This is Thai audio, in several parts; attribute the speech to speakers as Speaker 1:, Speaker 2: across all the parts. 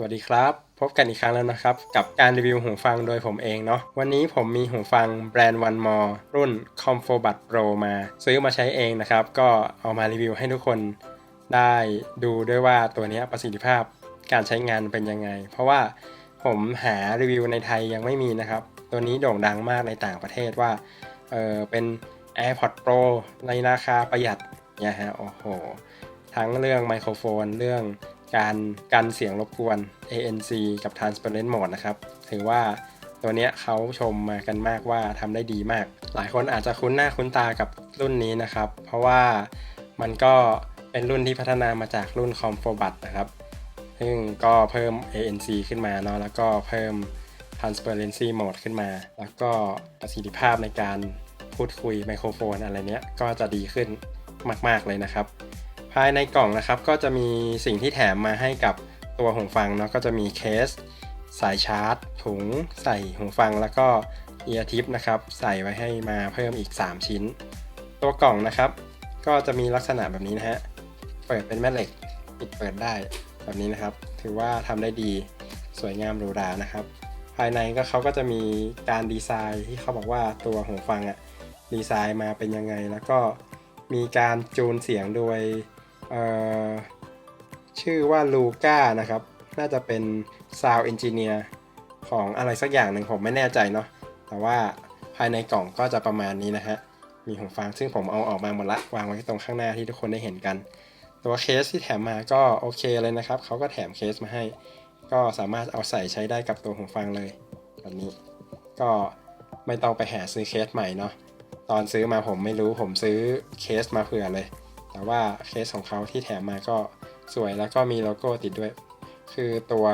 Speaker 1: สวัสดีครับ พบกันอีกครั้งแล้วนะครับ กับการรีวิวหูฟังโดยผมเองเนาะวันนี้ผมมีหูฟังแบรนด์ One More รุ่น c o m f o b u d Pro มา ซื้อมาใช้เองนะครับ ก็เอามารีวิวให้ทุกคนได้ดูด้วยว่าตัวนี้ประสิทธิภาพการใช้งานเป็นยังไง เพราะว่าผมหารีวิวในไทยยังไม่มีนะครับ ตัวนี้โด่งดังมากในต่างประเทศว่าเออเป็น AirPod Pro ในราคาประหยัดเนี่ยฮะโอ้โห ทั้งเรื่องไมโครโฟนเรื่อง การกันเสียงรบกวน ANC กับ Transparent Mode นะครับ ถือว่าตัวเนี้ยเขาชมมากันมากว่าทำได้ดีมาก หลายคนอาจจะคุ้นหน้าคุ้นตากับรุ่นนี้นะครับ เพราะว่ามันก็เป็นรุ่นที่พัฒนามาจากรุ่น c o m f o b u t นะครับ ซึ่งก็เพิ่ม ANC ขึ้นมาเนาะแล้วก็เพิ่ม Transparency Mode ขึ้นมา แล้วก็ประสิทธิภาพในการพูดคุยไมโครโฟนอะไรเนี้ยก็จะดีขึ้นมาก ๆ เลยนะครับ ภายในกล่องนะครับก็จะมีสิ่งที่แถมมาให้กับตัวหูฟังเนาะก็จะมีเคส สายชาร์จ ถุง ใส่หูฟังแล้วก็เอียร์ทิปนะครับใส่ไว้ให้มาเพิ่มอีก 3 ชิ้น ตัวกล่องนะครับ ก็จะมีลักษณะแบบนี้นะฮะเปิดเป็นแม่เหล็กปิดเปิดได้แบบนี้นะครับ ถือว่าทำได้ดีสวยงามหรูหรานะครับ ภายในก็เขาก็จะมีการดีไซน์ที่เขาบอกว่าตัวหูฟังอะดีไซน์มาเป็นยังไงแล้วก็มีการจูนเสียงโดย ชื่อว่าลูก้านะครับ น่าจะเป็น Sound Engineer ของอะไรสักอย่างหนึ่งผมไม่แน่ใจเนาะแต่ว่าภายในกล่องก็จะประมาณนี้นะฮะมีหูฟังซึ่งผมเอาออกมาหมดละวางไว้ตรงข้างหน้าที่ทุกคนได้เห็นกัน ตัวเคสที่แถมมาก็โอเคเลยนะครับเขาก็แถมเคสมาให้ ก็สามารถเอาใส่ใช้ได้กับตัวหูฟังเลยแบบนี้ ก็ไม่ต้องไปหาซื้อเคสใหม่เนาะตอนซื้อมาผมไม่รู้ผมซื้อเคสมาเผื่อเลย แต่ว่าเคสของเขาที่แถมมาก็สวยแล้วก็มีโลโก้ติดด้วย คือตัว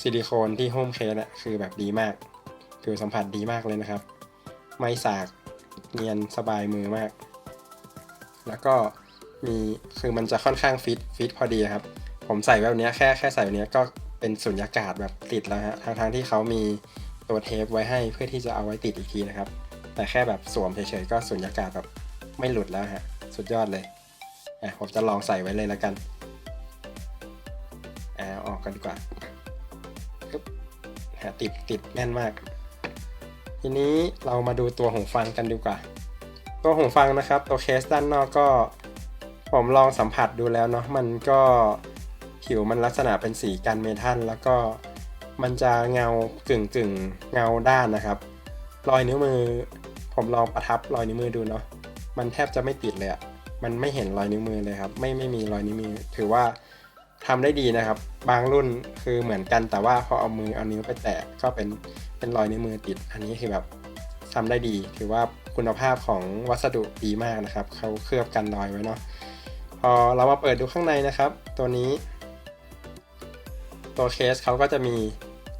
Speaker 1: ซิลิโคนที่โฮมเคสอะคือแบบดีมากคือสัมผัสดีมากเลยนะครับ ไม่สากเนียนสบายมือมาก แล้วก็มีคือมันจะค่อนข้างฟิตฟิตพอดีครับ ผมใส่แบบนี้แค่แค่ใส่แบบนี้ก็เป็นสุญญากาศแบบติดแล้วฮะทางทางที่เขามีตัวเทปไว้ให้เพื่อที่จะเอาไว้ติดอีกทีนะครับ แต่แค่แบบสวมเฉยๆก็สุญญากาศแบบไม่หลุดแล้วฮะ สุดยอดเลย อะผมจะลองใส่ไว้เลยแล้วกันอ่าอออกกันดีกว่าปึ๊บติดติดแน่นมาก ทีนี้เรามาดูตัวหูฟังกันดีกว่า ตัวหูฟังนะครับ ตัวเคสด้านนอกก็ ผมลองสัมผัสดูแล้วเนาะมันก็ผิวมันลักษณะเป็นสีกันเมทัลแล้วก็มันจะเงากึ่งกึ่งเงาด้านนะครับ รอยนิ้วมือ ผมลองประทับรอยนิ้วมือดูเนาะมันแทบจะไม่ติดเลยอะ มันไม่เห็นรอยนิ้วมือเลยครับ ไม่ไม่มีรอยนิ้วมือ ถือว่าทำได้ดีนะครับ บางรุ่นคือเหมือนกันแต่ว่าพอเอามือเอานิ้วไปแตะก็เป็นเป็นรอยนิ้วมือติด อันนี้คือแบบทำได้ดี ถือว่าคุณภาพของวัสดุดีมากนะครับเขาเคลือบกันรอยไว้เนาะพอเรามาเปิดดูข้างในนะครับ ตัวนี้ ตัวเคสเขาก็จะมี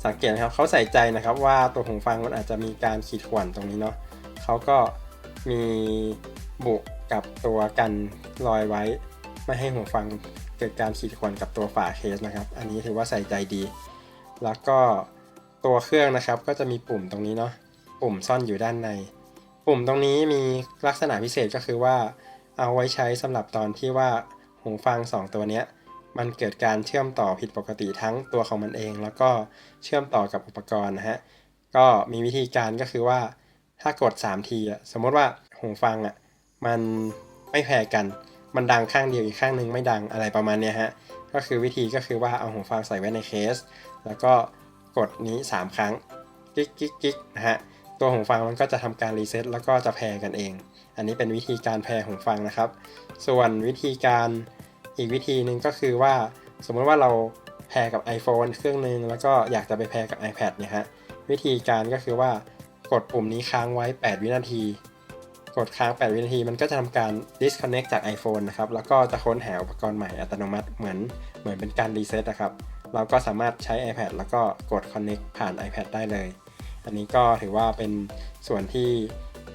Speaker 1: สังเกตนะครับเขาใส่ใจนะครับว่าตัวหูฟังมันอาจจะมีการขีดข่วนตรงนี้เนาะเขาก็มีบุ กับตัวกันรอยไว้ ไม่ให้หูฟังเกิดการขีดข่วนกับตัวฝาเคสนะครับ อันนี้ถือว่าใส่ใจดี แล้วก็ตัวเครื่องนะครับก็จะมีปุ่มตรงนี้เนาะปุ่มซ่อนอยู่ด้านใน ปุ่มตรงนี้มีลักษณะพิเศษก็คือว่า เอาไว้ใช้สำหรับตอนที่ว่าหูฟัง 2 ตัวเนี้ยมันเกิดการเชื่อมต่อผิดปกติทั้งตัวของมันเอง แล้วก็เชื่อมต่อกับอุปกรณ์นะฮะก็มีวิธีการก็คือว่าถ้ากด 3 ทีอะสมมติว่าหูฟังอะ มันไม่แพ้กัน มันดังข้างเดียวอีกข้างหนึ่งไม่ดังอะไรประมาณเนี้ยฮะ ก็คือวิธีก็คือว่าเอาหูฟังใส่ไว้ในเคส แล้วก็กดนี้ 3 ครั้งกิ๊กกิ๊กกิ๊กนะฮะ ตัวหูฟังมันก็จะทำการรีเซ็ตแล้วก็จะแพรกันเอง อันนี้เป็นวิธีการแพรหูฟังนะครับ ส่วนวิธีการอีกวิธีหนึ่งก็คือว่า สมมติว่าเราแพรกับ iPhone เครื่องหนึ่งแล้วก็อยากจะไปแพรกับ iPad เนี่ยฮะ วิธีการก็คือว่ากดปุ่มนี้ค้างไว้ 8 วินาที กดค้าง 8 วินาที มันก็จะทำการ disconnect จาก iPhone นะครับ แล้วก็จะค้นหาอุปกรณ์ใหม่อัตโนมัติเหมือนเหมือนเป็นการรีเซ็ตนะครับ เราก็สามารถใช้ iPad แล้วก็กด connect ผ่าน iPad ได้เลย อันนี้ก็ถือว่าเป็นส่วนที่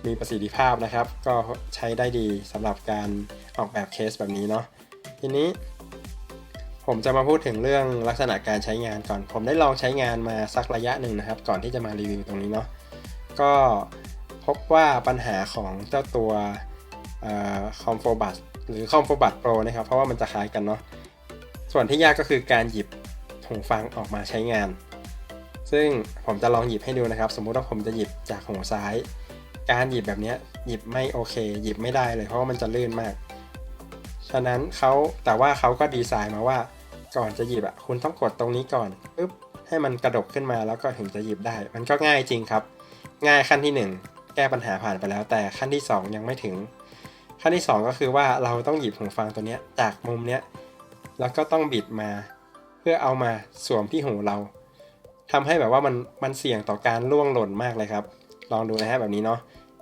Speaker 1: มีประสิทธิภาพนะครับ ก็ใช้ได้ดีสำหรับการออกแบบเคสแบบนี้เนาะ ทีนี้ ผมจะมาพูดถึงเรื่องลักษณะการใช้งานก่อน ผมได้ลองใช้งานมาสักระยะหนึ่งนะครับ ก่อนที่จะมารีวิวตรงนี้เนาะ ก็ พบว่าปัญหาของเจ้าตัวคอมโฟบัตหรือคอมโฟบัตโปรนะครับ เพราะว่ามันจะคล้ายกันเนาะส่วนที่ยากก็คือการหยิบหูฟังออกมาใช้งาน ซึ่งผมจะลองหยิบให้ดูนะครับ สมมุติว่าผมจะหยิบจากหูซ้าย การหยิบแบบนี้หยิบไม่โอเค หยิบไม่ได้เลยเพราะว่ามันจะลื่นมาก ฉะนั้นเขาแต่ว่าเขาก็ดีไซน์มาว่าก่อนจะหยิบอะคุณต้องกดตรงนี้ก่อนปึ๊บให้มันกระดกขึ้นมาแล้วก็ถึงจะหยิบได้ มันก็ง่ายจริงครับ ง่ายขั้นที่หนึ่ง แก้ปัญหาผ่านไปแล้ว แต่ขั้นที่สองยังไม่ถึง ขั้นที่สองก็คือว่าเราต้องหยิบหูฟังตัวเนี้ยจากมุมเนี้ยแล้วก็ต้องบิดมา เพื่อเอามาสวมที่หูเราทำให้แบบว่ามันมันเสี่ยงต่อการล่วงหล่นมากเลยครับ ลองดูนะฮะแบบนี้เนาะ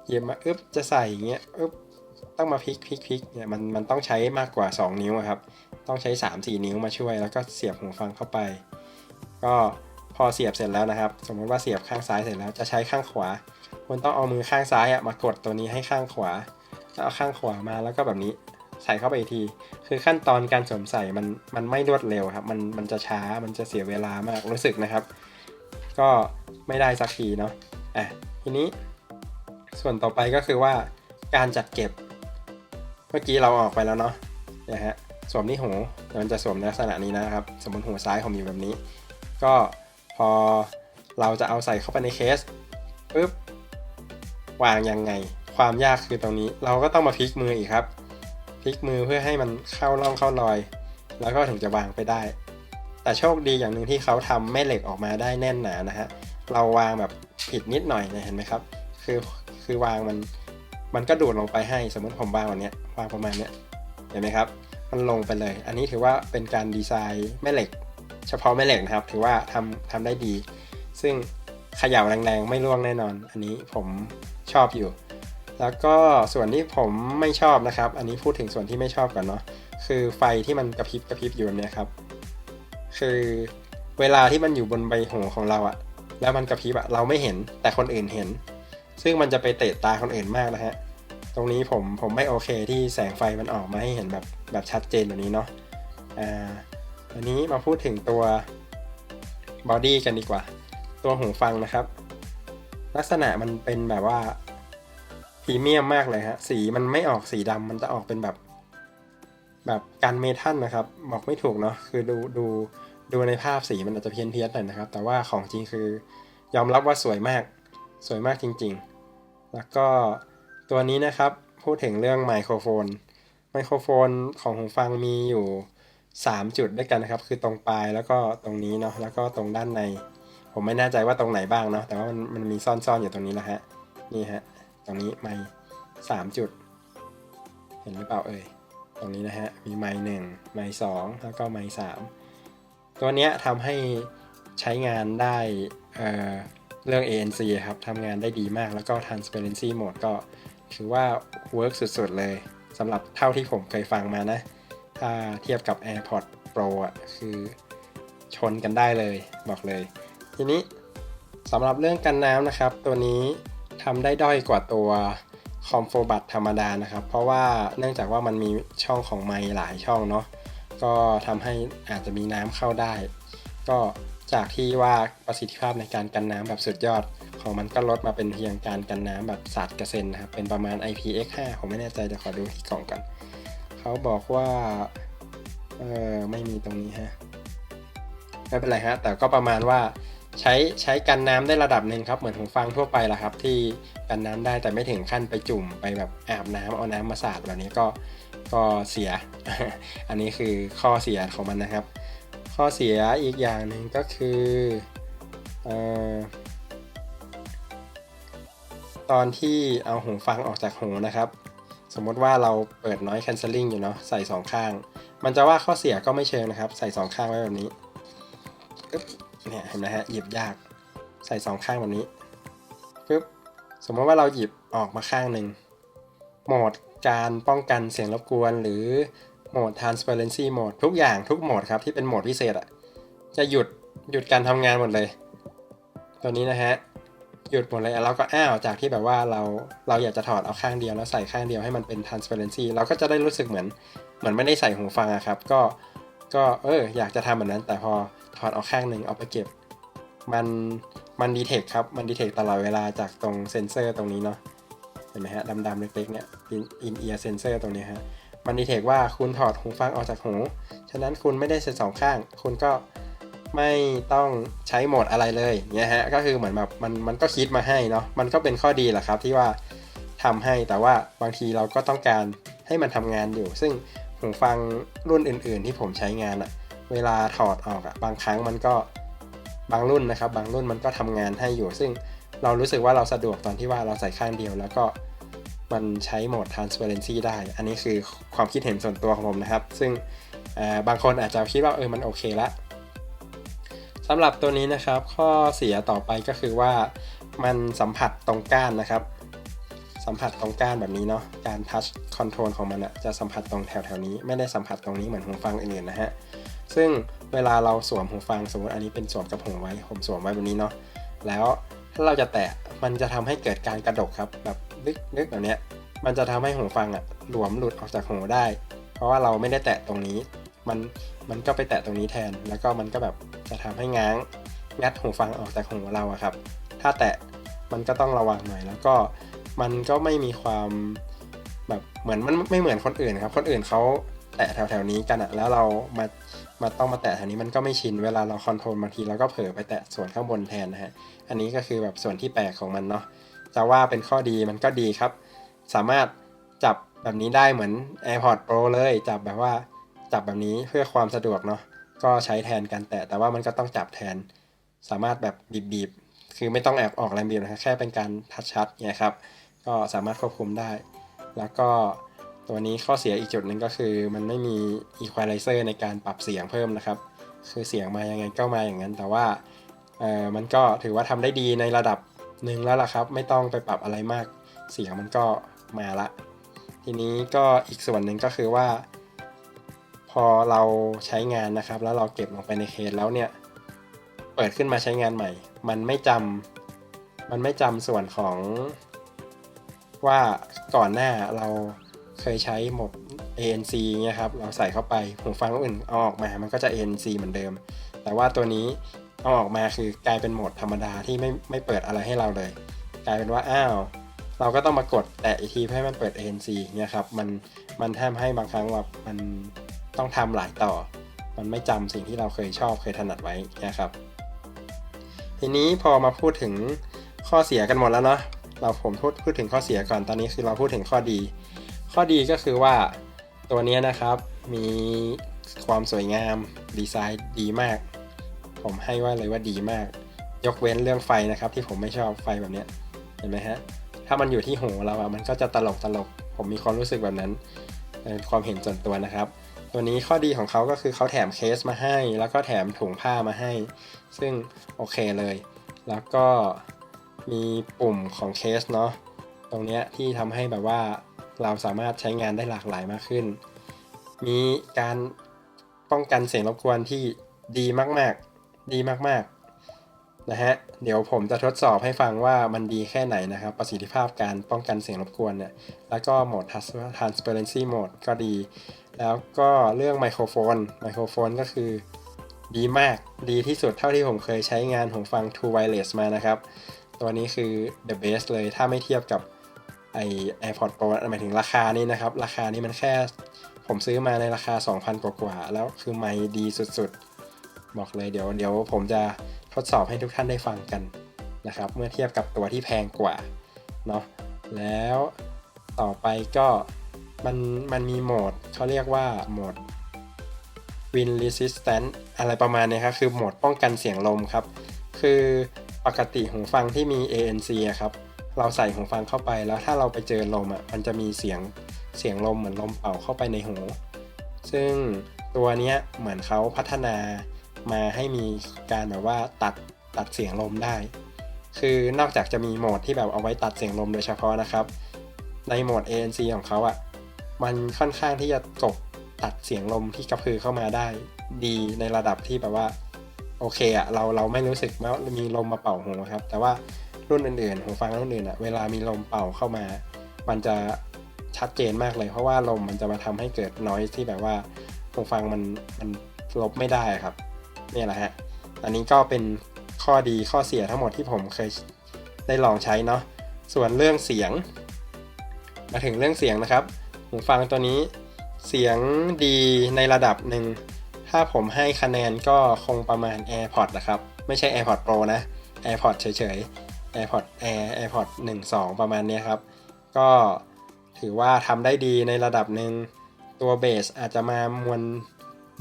Speaker 1: หยิบมาอึ๊บจะใส่อย่างเงี้ยอึ๊บต้องมาพลิกพลิกพลิกเนี่ยมันมันต้องใช้มากกว่า 2 นิ้วครับ ต้องใช้ 3-4 นิ้วมาช่วย แล้วก็เสียบหูฟังเข้าไป ก็พอเสียบเสร็จแล้วนะครับ สมมติว่าเสียบข้างซ้ายเสร็จแล้วจะใช้ข้างขวา คุณต้องเอามือข้างซ้ายอะมากดตัวนี้ให้ข้างขวาแล้วเอาข้างขวามาแล้วก็แบบนี้ใส่เข้าไปอีกที คือขั้นตอนการสวมใส่มันมันไม่รวดเร็วครับ มันมันจะช้า มันจะเสียเวลามากรู้สึกนะครับ ก็ไม่ได้สักทีเนาะ อะ ทีนี้ ส่วนต่อไปก็คือว่าการจัดเก็บ เมื่อกี้เราออกไปแล้วเนาะ นะฮะ สวมที่หูมันจะสวมในลักษณะนี้นะครับ สมมติหูซ้ายผมอยู่แบบนี้ ก็พอเราจะเอาใส่เข้าไปในเคสปุ๊บ วางยังไง ความยากคือตรงนี้ เราก็ต้องมาพลิกมืออีกครับ พลิกมือเพื่อให้มันเข้าร่องเข้ารอย แล้วก็ถึงจะวางไปได้ แต่โชคดีอย่างหนึ่งที่เขาทำแม่เหล็กออกมาได้แน่นหนานะฮะ เราวางแบบผิดนิดหน่อยเนยเห็นไหมครับ คือคือวางมัน มันก็ดูดลงไปให้ สมมติผมวางแบบเนี้ยวางประมาณเนี้ย เห็นไหมครับ มันลงไปเลย อันนี้ถือว่าเป็นการดีไซน์แม่เหล็ก เฉพาะแม่เหล็กนะครับ ถือว่าทำทำได้ดี ซึ่งเขย่าแรงๆ ไม่ร่วงแน่นอน อันนี้ผม ชอบอยู่ แล้วก็ส่วนที่ผมไม่ชอบนะครับ อันนี้พูดถึงส่วนที่ไม่ชอบก่อนเนาะคือไฟที่มันกระพริบกระพริบอยู่เนี่ยครับ คือเวลาที่มันอยู่บนใบหูของเราอะแล้วมันกระพริบอะเราไม่เห็นแต่คนอื่นเห็น ซึ่งมันจะไปเตะตาคนอื่นมากนะฮะตรงนี้ผมผมไม่โอเคที่แสงไฟมันออกมาให้เห็นแบบแบบชัดเจนแบบนี้เนาะอ่าอันนี้มาพูดถึงตัวบอดี้กันดีกว่า ตัวหูฟังนะครับ ลักษณะมันเป็นแบบว่า พรีเมียมมากเลยฮะ สีมันไม่ออกสีดำมันจะออกเป็นแบบ แบบกันเมทัลนะครับ บอกไม่ถูกเนาะคือดูดูดูในภาพสีมันอาจจะเพี้ยนเพี้ยนหน่อยนะครับ แต่ว่าของจริงคือยอมรับว่าสวยมาก สวยมากจริง ๆ แล้วก็ตัวนี้นะครับ พูดถึงเรื่องไมโครโฟน ไมโครโฟนของหูฟังมีอยู่ 3 จุดด้วยกันนะครับ คือตรงปลายแล้วก็ตรงนี้เนาะแล้วก็ตรงด้านใน ผมไม่แน่ใจว่าตรงไหนบ้างเนาะแต่ว่ามันมันมีซ่อนๆอยู่ตรงนี้นะฮะนี่ฮะ ตรงนี้ไมค์สามจุด เห็นหรือเปล่าเอ่ยตรงนี้นะฮะมีไมค์หนึ่งไมค์สองแล้วก็ไมค์สามตัวเนี้ยทำให้ใช้งานได้เเรื่อง ANC ครับทำงานได้ดีมากแล้วก็ transparency mode ก็ถือว่า work สุดๆ เลยสำหรับเท่าที่ผมเคยฟังมานะ ถ้าเทียบกับ AirPods Pro อะคือชนกันได้เลยบอกเลย ทีนี้สำหรับเรื่องกันน้ำนะครับ ตัวนี้ ทำได้ด้อยกว่าตัว c o m f o b u d ธรรมดานะครับ เพราะว่าเนื่องจากว่ามันมีช่องของไมค์หลายช่องเนาะก็ทำให้อาจจะมีน้ำเข้าได้ ก็จากที่ว่าประสิทธิภาพในการกันน้ำแบบสุดยอด ของมันก็ลดมาเป็นเพียงการกันน้ำแบบศาสตร์เกษตรนะครับ เป็นประมาณ IPX5 ผมไม่แน่ใจเดี๋ยวขอดูที่กล่องกันเขาบอกว่าเออไม่มีตรงนี้ฮะไม่เป็นไรฮะแต่ก็ประมาณว่า ใช้ใช้กันน้ำได้ระดับหนึ่งครับ เหมือนหูฟังทั่วไปแหละครับ ที่กันน้ำได้แต่ไม่ถึงขั้นไปจุ่มไปแบบอาบน้ำเอาน้ำมาสาดแบบนี้ก็ก็เสีย อันนี้คือข้อเสียของมันนะครับ ข้อเสียอีกอย่างหนึ่งก็คืออตอนที่เอาหูฟังออกจากหูนะครับ สมมติว่าเราเปิดน้อย cancelling อยู่เนาะใส่สองข้าง มันจะว่าข้อเสียก็ไม่เชิงนะครับ ใส่สองข้างไว้แบบนี้ เนี่ยเห็นไหมฮะหยิบยากใส่สองข้างแบบนี้ปึ๊บสมมติว่าเราหยิบออกมาข้างหนึ่งโหมดการป้องกันเสียงรบกวน หรือโหมด transparency mode ทุกอย่างทุกโหมดครับที่เป็นโหมดพิเศษอะจะหยุดหยุดการทำงานหมดเลย ตัวนี้นะฮะหยุดหมดเลยเราก็อ้าวจากที่แบบว่าเราเราอยากจะถอดเอาข้างเดียวแล้วใส่ข้างเดียวให้มันเป็น transparency เราก็จะได้รู้สึกเหมือนเหมือนไม่ได้ใส่หูฟังอะครับ ก็ก็เอออยากจะทำแบบนั้นแต่พอ ถอดเอาข้างหนึ่งเอาไปเก็บ มันมันดีเทคครับ มันดีเทคตลอดเวลาจากตรงเซนเซอร์ตรงนี้เนาะเห็นไหมฮะดำๆเล็กๆเนี่ยอินเอียร์เซนเซอร์ตรงนี้ฮะมันดีเทคว่าคุณถอดหูฟังออกจากหู ฉะนั้นคุณไม่ได้เซ็ตสองข้าง คุณก็ไม่ต้องใช้โหมดอะไรเลยเนี่ยฮะก็คือเหมือนแบบมันมันก็คิดมาให้เนาะมันก็เป็นข้อดีแหละครับที่ว่าทำให้แต่ว่าบางทีเราก็ต้องการให้มันทำงานอยู่ ซึ่งหูฟังรุ่นอื่น ๆ ที่ผมใช้งานอะ เวลาถอดออกอะบางครั้งมันก็บางรุ่นนะครับ บางรุ่นมันก็ทำงานให้อยู่ ซึ่งเรารู้สึกว่าเราสะดวกตอนที่ว่าเราใส่ข้างเดียว แล้วก็มันใช้โหมด transparency ได้ อันนี้คือความคิดเห็นส่วนตัวของผมนะครับ ซึ่งบางคนอาจจะคิดว่าเออมันโอเคละสำหรับตัวนี้นะครับ ข้อเสียต่อไปก็คือว่ามันสัมผัสตรงก้านนะครับ สัมผัสตรงก้านแบบนี้เนาะการทัชคอนโทรลของมันอะจะสัมผัสตรงแถวๆนี้ ไม่ได้สัมผัสตรงนี้เหมือนหูฟังอื่นๆนะฮะ ซึ่งเวลาเราสวมหูฟังสมมติอันนี้เป็นสวมกับหูไว้ ผมสวมไว้แบบนี้เนาะแล้วถ้าเราจะแตะมันจะทำให้เกิดการกระดกครับแบบลึกๆแบบเนี้ยมันจะทำให้หูฟังอะหลวมหลุดออกจากหูได้ เพราะว่าเราไม่ได้แตะตรงนี้ มันมันก็ไปแตะตรงนี้แทน แล้วก็มันก็แบบจะทำให้ง้างงัดหูฟังออกจากหูเราอะครับ ถ้าแตะมันก็ต้องระวังหน่อย แล้วก็มันก็ไม่มีความแบบเหมือนมันไม่เหมือนคนอื่นครับ คนอื่นเขาแตะแถวๆนี้กันอะแล้วเรามา มาต้องมาแตะแถวนี้มันก็ไม่ชินเวลาเราคอนโทรลบางทีเราก็เผลอไปแตะส่วนข้างบนแทนนะฮะอันนี้ก็คือแบบส่วนที่แปลกของมันเนาะจะว่าเป็นข้อดีมันก็ดีครับ สามารถจับแบบนี้ได้เหมือน AirPods Pro เลยจับแบบว่าจับแบบนี้เพื่อความสะดวกเนาะก็ใช้แทนกันแตะแต่ว่ามันก็ต้องจับแทน สามารถแบบบีบๆคือไม่ต้องแอบออกแรงบีบนะครับแค่เป็นการทัชชัดเนี่ยครับก็สามารถควบคุมได้ แล้วก็ ตัวนี้ข้อเสียอีกจุดหนึ่งก็คือ มันไม่มี Equalizer ในการปรับเสียงเพิ่มนะครับ คือเสียงมายังไงก็มาอย่างนั้น แต่ว่าเออมันก็ถือว่าทำได้ดีในระดับหนึ่งแล้วล่ะครับ ไม่ต้องไปปรับอะไรมาก เสียงมันก็มาละ ทีนี้ก็อีกส่วนหนึ่งก็คือว่า พอเราใช้งานนะครับ แล้วเราเก็บลงไปในเคสแล้วเนี่ย เปิดขึ้นมาใช้งานใหม่ มันไม่จำมันไม่จำส่วนของว่าก่อนหน้าเรา เคยใช้โหมด ANC เนี่ยครับเราใส่เข้าไปหูฟังอื่นเอาออกมา มันก็จะ ANC เหมือนเดิม แต่ว่าตัวนี้เอาออกมาคือกลายเป็นโหมดธรรมดาที่ไม่ไม่เปิดอะไรให้เราเลย กลายเป็นว่าอ้าวเราก็ต้องมากดแตะอีกทีเพื่อให้มันเปิด ANC เนี่ยครับมันมันทำให้บางครั้งแบบมันต้องทำหลายต่อ มันไม่จำสิ่งที่เราเคยชอบเคยถนัดไว้นะครับ ทีนี้พอมาพูดถึงข้อเสียกันหมดแล้วเนาะเราผมพูดพูดถึงข้อเสียก่อนตอนนี้คือเราพูดถึงข้อดี ข้อดีก็คือว่าตัวนี้นะครับมีความสวยงามดีไซน์ดีมาก ผมให้ว่าเลยว่าดีมาก ยกเว้นเรื่องไฟนะครับ ที่ผมไม่ชอบไฟแบบนี้เห็นไหมฮะถ้ามันอยู่ที่หูเราอะมันก็จะตลกตลก ผมมีความรู้สึกแบบนั้นเป็นความเห็นส่วนตัวนะครับ ตัวนี้ข้อดีของเขาก็คือเขาแถมเคสมาให้ แล้วก็แถมถุงผ้ามาให้ ซึ่งโอเคเลย แล้วก็มีปุ่มของเคสเนาะตรงเนี้ยที่ทำให้แบบว่า เราสามารถใช้งานได้หลากหลายมากขึ้น มีการป้องกันเสียงรบกวนที่ดีมากๆ ดีมากๆ นะฮะ เดี๋ยวผมจะทดสอบให้ฟังว่ามันดีแค่ไหนนะครับ ประสิทธิภาพการป้องกันเสียงรบกวนเนี่ย แล้วก็โหมด transparency mode ก็ดี แล้วก็เรื่องไมโครโฟน ไมโครโฟนก็คือดีมาก ดีที่สุดเท่าที่ผมเคยใช้งานหูฟัง True Wireless มานะครับ ตัวนี้คือ the best เลย ถ้าไม่เทียบกับ ไอ AirPods Pro หมายถึงราคานี้นะครับ ราคานี้มันแค่ ผมซื้อมาในราคา 2,000กว่า แล้วคือไม่ดีสุดๆ บอกเลยเดี๋ยวเดี๋ยวผมจะทดสอบให้ทุกท่านได้ฟังกันนะครับ เมื่อเทียบกับตัวที่แพงกว่าเนาะแล้วต่อไปก็มันมันมีโหมดเขาเรียกว่าโหมด Wind Resistant อะไรประมาณนี้ครับ คือโหมดป้องกันเสียงลมครับ คือปกติหูฟังที่มี ANC ครับ เราใส่หูฟังเข้าไปแล้วถ้าเราไปเจอลมอะมันจะมีเสียงเสียงลมเหมือนลมเป่าเข้าไปในหู ซึ่งตัวเนี้ยเหมือนเขาพัฒนามาให้มีการแบบว่าตัดตัดเสียงลมได้ คือนอกจากจะมีโหมดที่แบบเอาไว้ตัดเสียงลมโดยเฉพาะนะครับ ในโหมด ANC ของเขาอะ่ะ มันค่อนข้างที่จะกบตัดเสียงลมที่กระพือเข้ามาได้ ดีในระดับที่แบบว่า โอเคอะ่ะเราเราไม่รู้สึกว่ามีลมมาเป่าหูครับ แต่ว่า รุ่นอื่นๆหูฟังรุ่นอื่นอะ่ะเวลามีลมเป่าเข้ามา มันจะชัดเจนมากเลย เพราะว่าลมมันจะมาทำให้เกิดน้อยที่แบบว่าหูฟังมันมันลบไม่ได้ครับนี่แหละฮะอันนี้ก็เป็นข้อดีข้อเสียทั้งหมดที่ผมเคยได้ลองใช้เนาะส่วนเรื่องเสียง มาถึงเรื่องเสียงนะครับหูฟังตัวนี้เสียงดีในระดับหนึ่ง ถ้ถ้าผมให้คะแนนก็คงประมาณ AirPods นะครับ ไม่ใช่ AirPods Pro นะ AirPods เฉยๆ AirPods Air AirPods 1 2 ประมาณนี้ครับ ก็ถือว่าทำได้ดีในระดับหนึ่งตัวเบสอาจจะมามวล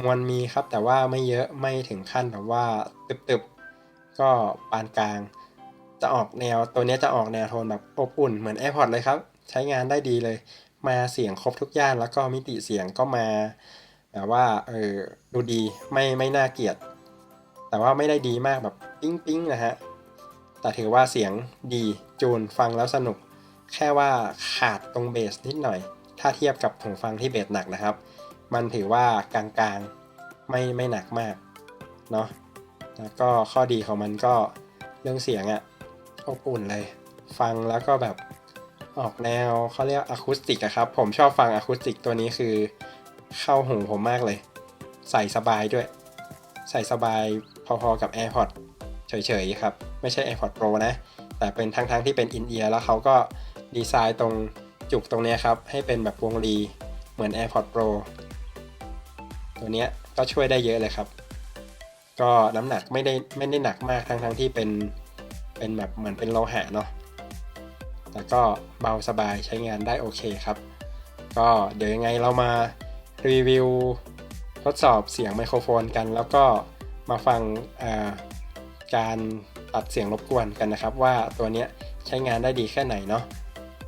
Speaker 1: มวลมีครับ แต่ว่าไม่เยอะไม่ถึงขั้นแบบว่าตึบๆ ก็ปานกลาง จะออกแนวตัวนี้จะออกแนวโทนแบบอบอุ่นเหมือน AirPods เลยครับ ใช้งานได้ดีเลย มาเสียงครบทุกย่านแล้วก็มิติเสียงก็มาแบบว่าเออดูดีไม่ไม่น่าเกลียด แต่ว่าไม่ได้ดีมากแบบปิ๊งปิ๊งนะฮะ แต่ถือว่าเสียงดีจูนฟังแล้วสนุก แค่ว่าขาดตรงเบสนิดหน่อย ถ้าเทียบกับหูฟังที่เบสหนักนะครับ มันถือว่ากลางๆไม่ไม่หนักมากเนาะแล้วก็ข้อดีของมันก็เรื่องเสียงอะอบอุ่นเลย ฟังแล้วก็แบบออกแนวเขาเรียกอะคูสติกอะครับ ผมชอบฟังอะคูสติกตัวนี้คือ เข้าหูผมมากเลย ใส่สบายด้วย ใส่สบายพอๆกับ AirPods เฉยๆครับ ไม่ใช่ AirPods Pro นะ แต่เป็นทั้งๆทที่เป็นอินเอียร์แล้วเขาก็ดีไซน์ตรงจุกตรงนี้ครับ ให้เป็นแบบวงรีเหมือน AirPods Pro ตัวนี้ก็ช่วยได้เยอะเลยครับ ก็น้ำหนักไม่ได้ไม่ได้หนักมากทั้งๆที่เป็นเป็นแบบเหมือนเป็นโลหะเนาะแต่ก็เบาสบายใช้งานได้โอเคครับ ก็เดี๋ยวยังไงเรามารีวิวทดสอบเสียงไมโครโฟนกัน แล้วก็มาฟังการ ตัดเสียงรบกวนกันนะครับ ว่าตัวนี้ใช้งานได้ดีแค่ไหนเนาะ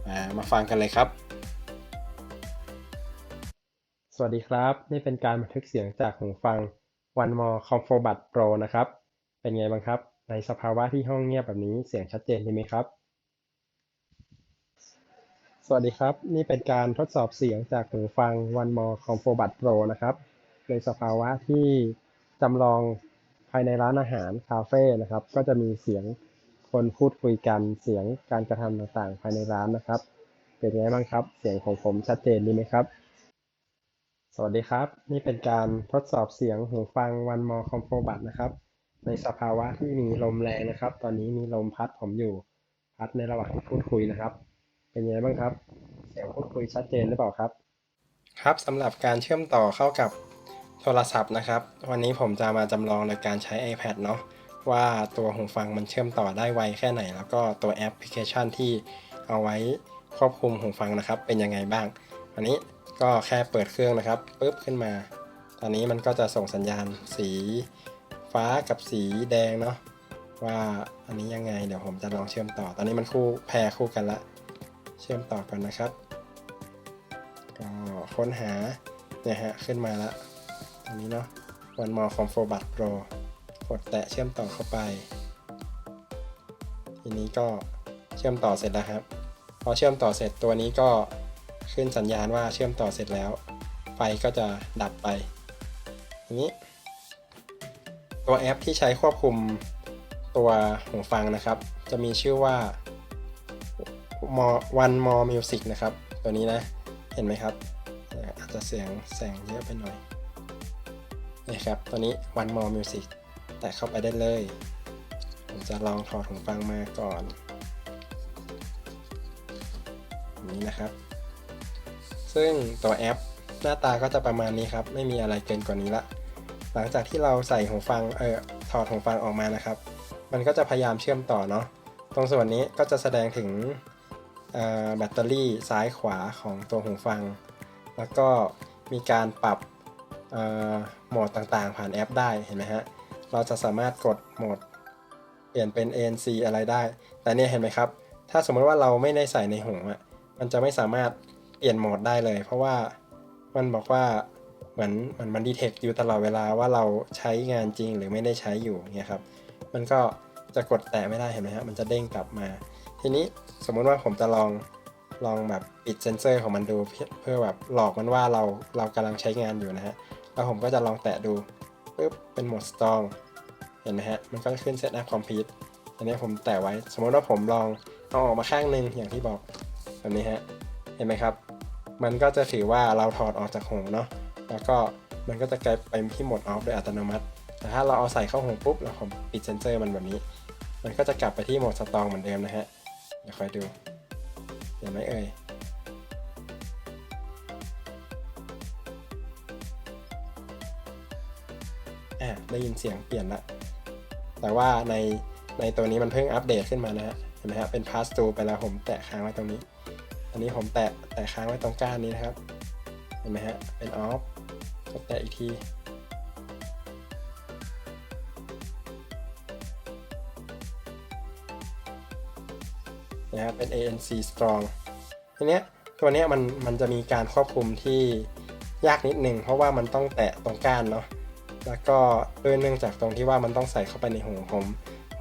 Speaker 1: มามาฟังกันเลยครับ สวัสดีครับ นี่เป็นการบันทึกเสียงจากหูฟัง One More Comfort Bud Pro นะครับ เป็นไงบ้างครับ ในสภาวะที่ห้องเงียบแบบนี้เสียงชัดเจนดีไหมครับ สวัสดีครับ นี่เป็นการทดสอบเสียงจากหูฟัง One More Comfort Bud Pro นะครับ ในสภาวะที่จำลองายในร้านอาหารคาเฟ่นะครับ ก็จะมีเสียงคนพูดคุยกันเสียงการกระทำต่างๆ ภายในร้านนะครับ เป็นไงบ้างครับ เสียงของผมชัดเจนดีไหมครับ สวัสดีครับ นี่เป็นการทดสอบเสียงหูฟัง One More Comfort Buds นะครับ ในสภาวะที่มีลมแรงนะครับ ตอนนี้มีลมพัดผมอยู่พัดในระหว่างที่พูดคุยนะครับ เป็นไงบ้างครับ เสียงพูดคุยชัดเจนหรือเปล่าครับ ครับสำหรับการเชื่อมต่อเข้ากับ โทรศัพท์นะครับ วันนี้ผมจะมาจำลองโดยการใช้ iPad เนาะว่าตัวหูฟังมันเชื่อมต่อได้ไวแค่ไหน แล้วก็ตัวแอปพลิเคชันที่เอาไว้ควบคุมหูฟังนะครับ เป็นยังไงบ้างอันนี้ก็แค่เปิดเครื่องนะครับปุ๊บขึ้นมา ตอนนี้มันก็จะส่งสัญญาณสีฟ้ากับสีแดงเนาะว่าอันนี้ยังไงเดี๋ยวผมจะลองเชื่อมต่อ ตอนนี้มันคู่แพรคู่กันละเชื่อมต่อกันนะครับ ก็ค้นหาเนี่ยฮะขึ้นมาละ อันนี้เนาะ One More Comfort Bud Pro กดแตะเชื่อมต่อเข้าไป ทีนี้ก็เชื่อมต่อเสร็จแล้วครับ พอเชื่อมต่อเสร็จตัวนี้ก็ขึ้นสัญญาณว่าเชื่อมต่อเสร็จแล้ว ไฟก็จะดับไปทีนี้ ตัวแอปที่ใช้ควบคุมตัวหูฟังนะครับ จะมีชื่อว่า One More Music นะครับ ตัวนี้นะ เห็นไหมครับ อาจจะเสียงแสงเยอะไปหน่อย นี่ครับ ตัวนี้ One More Music แตะเข้าไปได้เลย ผมจะลองถอดหูฟังมาก่อนนี้นะครับ ซึ่งตัวแอปหน้าตาก็จะประมาณนี้ครับ ไม่มีอะไรเกินกว่านี้ละ หลังจากที่เราใส่หูฟัง เออถอดหูฟังออกมานะครับ มันก็จะพยายามเชื่อมต่อเนาะ ตรงส่วนนี้ก็จะแสดงถึงแบตเตอรี่ซ้ายขวาของตัวหูฟัง แล้วก็มีการปรับ โหมดต่างๆ ผ่านแอปได้เห็นไหมฮะ เราจะสามารถกดโหมดเปลี่ยนเป็น ANC อะไรได้ แต่เนี่ยเห็นไหมครับ ถ้าสมมติว่าเราไม่ได้ใส่ในหูอะมันจะไม่สามารถเปลี่ยนโหมดได้เลย เพราะว่ามันบอกว่าเหมือนมันมันดีเทคอยู่ตลอดเวลาว่าเราใช้งานจริงหรือไม่ได้ใช้อยู่เนี่ยครับ มันก็จะกดแตะไม่ได้เห็นไหมฮะ มันจะเด้งกลับมา ทีนี้สมมุติว่าผมจะลองลองแบบปิดเซนเซอร์ของมันดูเพื่อแบบหลอกมันว่าเราเรากำลังใช้งานอยู่นะฮะ แล้วผมก็จะลองแตะดูปุ๊บเป็นโหมด strong เห็นไหมฮะ มันก็จะขึ้น set up complete อันนี้ผมแตะไว้ สมมติว่าผมลองเอาออกมาข้างหนึ่งอย่างที่บอกแบบนี้ฮะ เห็นไหมครับ มันก็จะถือว่าเราถอดออกจากหูเนาะ แล้วก็มันก็จะกลายไปที่โหมด off โดยอัตโนมัติ แต่ถ้าเราเอาใส่เข้าหูปุ๊บแล้วผมปิดเซนเซอร์มันแบบนี้ มันก็จะกลับไปที่โหมด strong เหมือนเดิมนะฮะ เดี๋ยวคอยดู เห็นไหมเอ่ย ได้ยินเสียงเปลี่ยนละ แต่ว่าในในตัวนี้มันเพิ่งอัปเดตขึ้นมานะฮะ เห็นไหมฮะ เป็น pass through ไปแล้วผมแตะค้างไว้ตรงนี้ อันนี้ผมแตะแตะค้างไว้ตรงก้านนี้นะครับ เห็นไหมฮะ เป็น off กดแตะอีกทีนะครับเป็น ANC strong ทีเนี้ยตัวเนี้ยมันมันจะมีการควบคุมที่ยากนิดนึงเพราะว่ามันต้องแตะตรงก้านเนาะ แล้วก็ด้วยเนื่องจากตรงที่ว่ามันต้องใส่เข้าไปในหูผม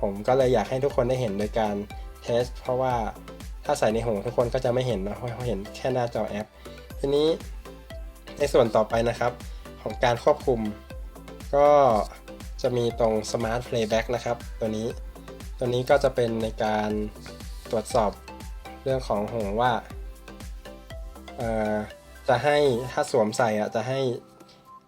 Speaker 1: ผมก็เลยอยากให้ทุกคนได้เห็นโดยการเทส เพราะว่าถ้าใส่ในหูทุกคนก็จะไม่เห็นเนาะเพราะเขาเห็นแค่หน้าจอแอป ทีนี้ในส่วนต่อไปนะครับ ของการควบคุม ก็จะมีตรง Smart Playback นะครับ ตัวนี้ ตัวนี้ก็จะเป็นในการตรวจสอบเรื่องของหูว่าจะให้ถ้าสวมใส่อะจะให้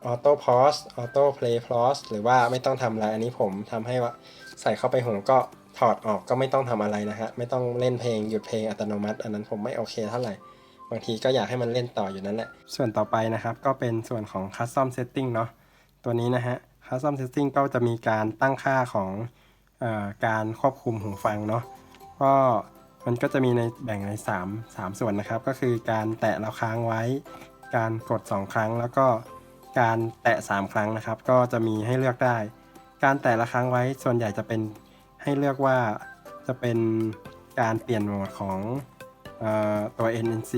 Speaker 1: Auto Pause Auto Play Pause หรือว่าไม่ต้องทำอะไรอันนี้ผมทำให้ว่าใส่เข้าไปหูก็ถอดออกก็ไม่ต้องทำอะไรนะฮะ ไม่ต้องเล่นเพลงหยุดเพลงอัตโนมัติ อันนั้นผมไม่โอเคเท่าไหร่ บางทีก็อยากให้มันเล่นต่ออยู่นั่นแหละ ส่วนต่อไปนะครับ ก็เป็นส่วนของ Custom Setting เนาะตัวนี้นะฮะ Custom Setting ก็จะมีการตั้งค่าของออการควบคุมหูฟังเนาะก็มันก็จะมีในแบ่งใน 3 3 ส่วนนะครับ ก็คือการแตะเราค้างไว้ การกด 2 ครั้งแล้วก็ การแตะ 3 ครั้งนะครับ ก็จะมีให้เลือกได้ การแตะละครั้งไว้ส่วนใหญ่จะเป็นให้เลือกว่าจะเป็นการเปลี่ยนโหมดของออตัว NNC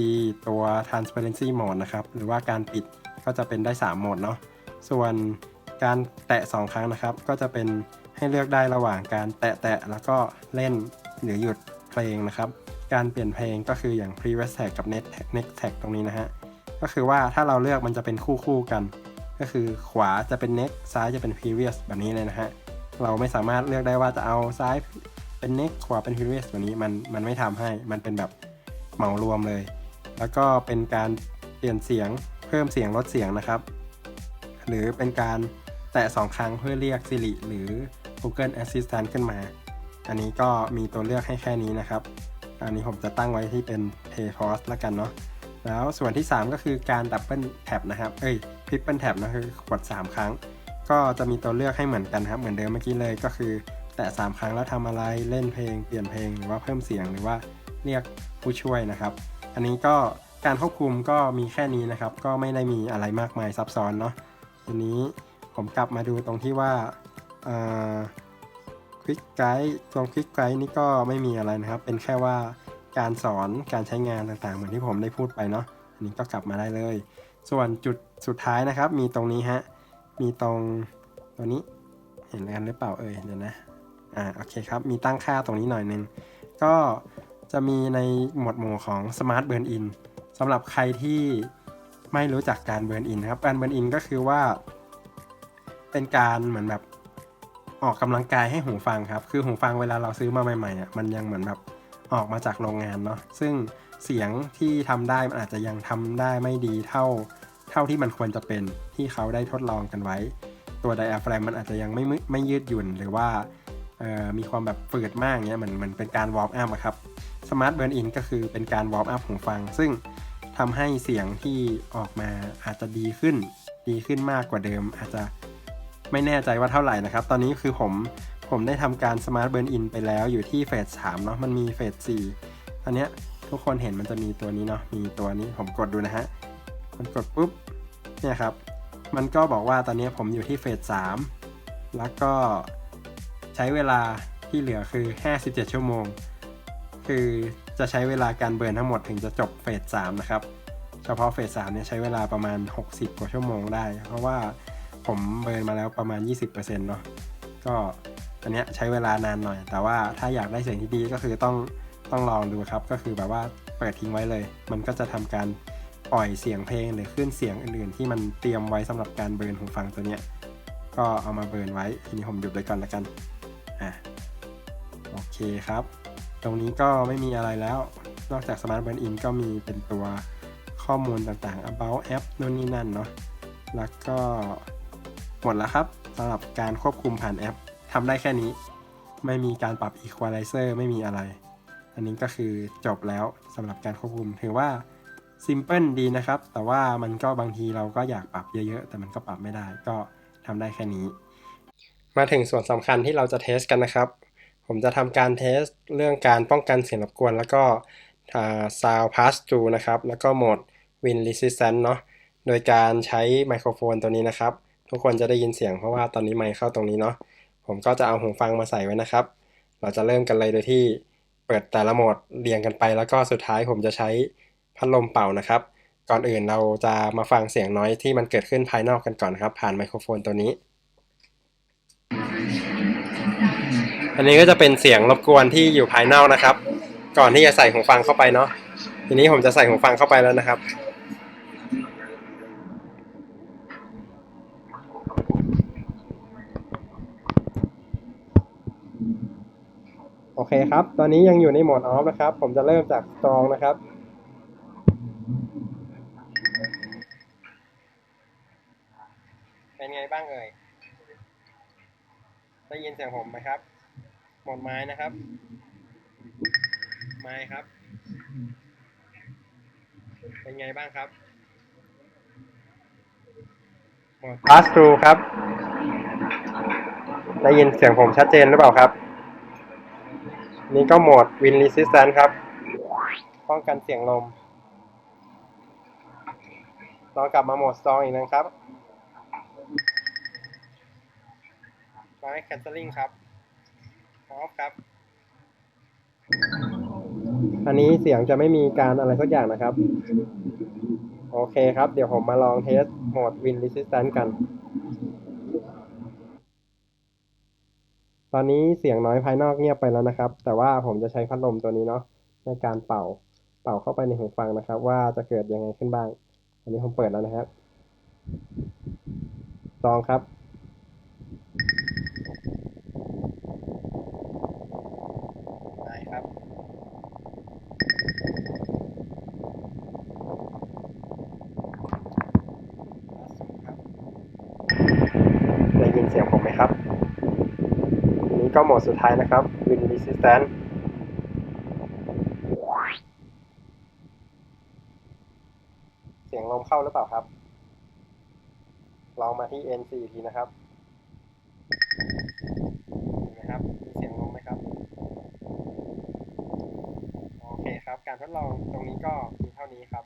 Speaker 1: ตัว Transparency Mode นะครับ หรือว่าการปิดก็จะเป็นได้ 3 โหมดเนาะ ส่วนการแตะ 2 ครั้งนะครับ ก็จะเป็นให้เลือกได้ระหว่างการแตะแตะแล้วก็เล่นหรือหยุดเพลงนะครับ การเปลี่ยนเพลงก็คืออย่าง previous tag กับ next tag next tag ตรงนี้นะฮะ ก็คือว่าถ้าเราเลือกมันจะเป็นคู่คู่กัน ก็คือขวาจะเป็น next ซ้ายจะเป็น previous แบบนี้เลยนะฮะ เราไม่สามารถเลือกได้ว่าจะเอาซ้ายเป็น next ขวาเป็น previous แบบนี้มันมันไม่ทำให้ มันเป็นแบบเหมารวมเลย แล้วก็เป็นการเปลี่ยนเสียงเพิ่มเสียงลดเสียงนะครับ หรือเป็นการแตะ 2 ครั้งเพื่อเรียก Siri หรือ Google Assistant ขึ้นมา อันนี้ก็มีตัวเลือกให้แค่นี้นะครับ อันนี้ผมจะตั้งไว้ที่เป็น Play Pause แล้วกันเนาะ แล้วส่วนที่ 3 ก็คือการดับเบิลแท็บนะครับ เอ้ยทริปเปิลแท็บนะคือกด 3 ครั้ง ก็จะมีตัวเลือกให้เหมือนกันครับ เหมือนเดิมเมื่อกี้เลยก็คือ แตะ 3 ครั้งแล้วทำอะไรเล่นเพลง เปลี่ยนเพลงหรือว่าเพิ่มเสียงหรือว่าเรียกผู้ช่วยนะครับ อันนี้ก็การควบคุมก็มีแค่นี้นะครับ ก็ไม่ได้มีอะไรมากมายซับซ้อนเนาะทีนี้ผมกลับมาดูตรงที่ว่าควิกไกด์ตรงควิกไกด์นี่ก็ไม่มีอะไรนะครับ เป็นแค่ว่า การสอนการใช้งานต่างๆ เหมือนที่ผมได้พูดไปเนาะอันนี้ก็กลับมาได้เลย ส่วนจุดสุดท้ายนะครับ มีตรงนี้ฮะมีตรงตัวนี้เห็นกันหรือเปล่าเอ่ยเดี๋ยวนะอ่าโอเคครับ มีตั้งค่าตรงนี้หน่อยนึง ก็จะมีในหมวดหมู่ของ Smart Burn In สำหรับใครที่ไม่รู้จักการ Burn In นะครับ การ Burn In ก็คือว่า เป็นการเหมือนแบบออกกำลังกายให้หูฟังครับ คือหูฟังเวลาเราซื้อมาใหม่ๆอะมันยังเหมือนแบบ ออกมาจากโรงงานเนาะซึ่งเสียงที่ทำได้มันอาจจะยังทำได้ไม่ดีเท่า เท่าที่มันควรจะเป็นที่เขาได้ทดลองกันไว้ ตัวไดอะแฟรมมันอาจจะยังไม่ไม่ยืดหยุ่นหรือว่ามีความแบบฝืดมากเงี้ยเหมือนเหมือนเป็นการวอร์มอัพครับสมาร์ทเบิร์นอินก็คือเป็นการวอร์มอัพหูฟัง ซึ่งทำให้เสียงที่ออกมาอาจจะดีขึ้น ดีขึ้นมากกว่าเดิม อาจจะไม่แน่ใจว่าเท่าไหร่นะครับ ตอนนี้คือผม ผมได้ทำการ Smart Burn In ไปแล้วอยู่ที่เฟส3เนาะมันมีเฟส4อันเนี้ยทุกคนเห็นมันจะมีตัวนี้เนาะมีตัวนี้ผมกดดูนะฮะมันกดปุ๊บเนี่ยครับ มันก็บอกว่าตอนนี้ผมอยู่ที่เฟส3แล้วก็ใช้เวลาที่เหลือคือ 57 ชั่วโมง คือจะใช้เวลาการเบิร์นทั้งหมดถึงจะจบเฟส3นะครับ เฉพาะเฟส3เนี่ยใช้เวลาประมาณ 60 กว่าชั่วโมงได้ เพราะว่าผมเบิร์นมาแล้วประมาณ 20%เนาะก็ อันเนี้ยใช้เวลานานหน่อย แต่ว่าถ้าอยากได้เสียงที่ดีก็คือต้องต้องลองดูครับ ก็คือแบบว่าเปิดทิ้งไว้เลย มันก็จะทำการปล่อยเสียงเพลงหรือขึ้นเสียงอื่นๆ ที่มันเตรียมไว้สำหรับการเบิร์นหูฟังตัวเนี้ยก็เอามาเบิร์นไว้ทีนี้ผมหยุดไว้ก่อนละกันอะโอเคครับ ตรงนี้ก็ไม่มีอะไรแล้ว นอกจาก Smart Burn In ก็มีเป็นตัวข้อมูลต่างๆ about app นู่นนี่นั่นเนาะแล้วก็หมดแล้วครับสำหรับการควบคุมผ่านแอป ทำได้แค่นี้ ไม่มีการปรับ Equalizer ไม่มีอะไร อันนี้ก็คือจบแล้วสำหรับการควบคุม ถือว่า Simple ดีนะครับ แต่ว่ามันก็บางทีเราก็อยากปรับเยอะๆ แต่มันก็ปรับไม่ได้ ก็ทำได้แค่นี้ มาถึงส่วนสำคัญที่เราจะเทสกันนะครับ ผมจะทำการเทสเรื่องการป้องกันเสียงรบกวน แล้วก็อ่า sound pass through นะครับ แล้วก็โหมด win resistance เนาะโดยการใช้ไมโครโฟนตัวนี้นะครับ ทุกคนจะได้ยินเสียงเพราะว่าตอนนี้ไมค์เข้าตรงนี้เนาะ ผมก็จะเอาหูฟังมาใส่ไว้นะครับ เราจะเริ่มกันเลยโดยที่เปิดแต่ละโหมดเรียงกันไป แล้วก็สุดท้ายผมจะใช้พัดลมเป่านะครับ ก่อนอื่นเราจะมาฟังเสียงน้อยที่มันเกิดขึ้นภายนอกกันก่อนครับ ผ่านไมโครโฟนตัวนี้ อันนี้ก็จะเป็นเสียงรบกวนที่อยู่ภายนอกนะครับ ก่อนที่จะใส่หูฟังเข้าไปเนาะทีนี้ผมจะใส่หูฟังเข้าไปแล้วนะครับ โอเคครับ ตอนนี้ยังอยู่ในโหมดออฟนะครับ ผมจะเริ่มจากสตรองนะครับ เป็นไงบ้างเอ่ย ได้ยินเสียงผมไหมครับโหมดไม้นะครับ ไม้ครับ เป็นไงบ้างครับโหมด pass through ครับ ได้ยินเสียงผมชัดเจนหรือเปล่าครับ นี่ก็โหมด Wind Resistance ครับ ป้องกันเสียงลมลองกลับมาโหมด Strong อีกนะครับ Noise Cancelling ครับ Off ครับ อันนี้เสียงจะไม่มีการอะไรสักอย่างนะครับ โอเคครับ เดี๋ยวผมมาลองเทสโหมด Wind Resistance กัน ตอนนี้เสียงน้อยภายนอกเงียบไปแล้วนะครับ แต่ว่าผมจะใช้พัดลมตัวนี้เนาะในการเป่าเป่าเข้าไปในหูฟังนะครับ ว่าจะเกิดยังไงขึ้นบ้าง อันนี้ผมเปิดแล้วนะครับลองครับ ได้ครับ ได้ยินเสียงผมไหมครับ อันนี้ ก็โหมดสุดท้ายนะครับ Win Resistance เสียงลมเข้าหรือเปล่าครับ ลองมาที่ NC อีกทีนะครับเห็นไหมครับมีเสียงลมไหมครับ โอเคครับ การทดลองตรงนี้ก็มีเท่านี้ครับ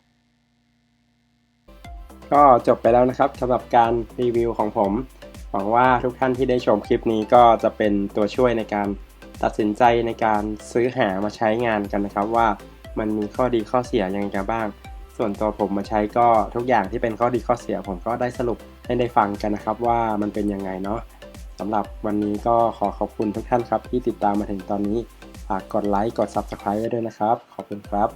Speaker 1: ก็จบไปแล้วนะครับสำหรับการรีวิวของผม หวังว่าทุกท่านที่ได้ชมคลิปนี้ก็จะเป็นตัวช่วยในการตัดสินใจในการซื้อหามาใช้งานกันนะครับ ว่ามันมีข้อดีข้อเสียยังไงกันบ้าง ส่วนตัวผมมาใช้ก็ทุกอย่างที่เป็นข้อดีข้อเสีย ผมก็ได้สรุปให้ได้ฟังกันนะครับ ว่ามันเป็นยังไงเนาะสำหรับวันนี้ก็ขอขอบคุณทุกท่านครับ ที่ติดตามมาถึงตอนนี้ฝากกดไลค์กด Subscribe ไว้ด้วยนะครับ ขอบคุณครับ